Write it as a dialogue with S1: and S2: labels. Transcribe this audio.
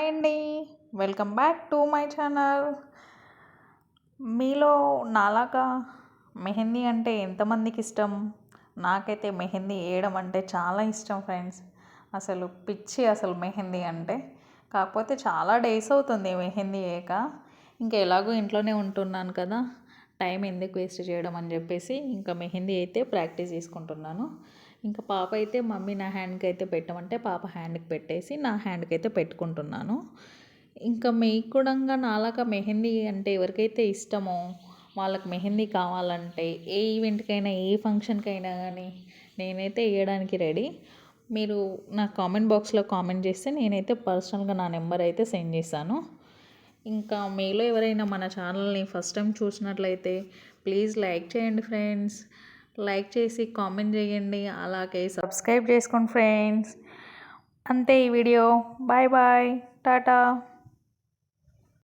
S1: Hi అండి. Welcome back to my channel. మీలో నాలాగా మెహందీ అంటే ఎంతమందికి ఇష్టం? నాకైతే మెహందీ వేయడం అంటే చాలా ఇష్టం ఫ్రెండ్స్. అసలు పిచ్చి అసలు మెహందీ అంటే. కాకపోతే చాలా డేస్ అవుతుంది మెహందీ వేయక. ఇంకా ఎలాగో ఇంట్లోనే ఉంటున్నాను కదా. టైం ఎందుకు వేస్ట్ చేయడం అని చెప్పేసి ఇంకా మెహందీ అయితే ప్రాక్టీస్ చేసుకుంటున్నాను. ఇంకా పాప అయితే మమ్మీ నా హ్యాండ్కి అయితే పెట్టమంటే పాప హ్యాండ్కి పెట్టేసి నా హ్యాండ్కి అయితే పెట్టుకుంటున్నాను. ఇంకా మీకు కూడా నాలాగా మెహందీ అంటే ఎవరికైతే ఇష్టమో వాళ్ళకి మెహందీ కావాలంటే ఏ ఈవెంట్కైనా ఏ ఫంక్షన్కైనా కానీ నేనైతే వేయడానికి రెడీ. మీరు నా కామెంట్ బాక్స్లో కామెంట్ చేస్తే నేనైతే పర్సనల్గా నా నెంబర్ అయితే సెండ్ చేశాను. ఇంకా మీలో ఎవరైనా మన ఛానల్ని ఫస్ట్ టైం చూసినట్లయితే ప్లీజ్ లైక్ చేయండి ఫ్రెండ్స్. లైక్ చేసి కామెంట్ చేయండి. అలాగే సబ్స్క్రైబ్ చేసుకోండి ఫ్రెండ్స్. అంతే ఈ వీడియో. Bye bye. టాటా.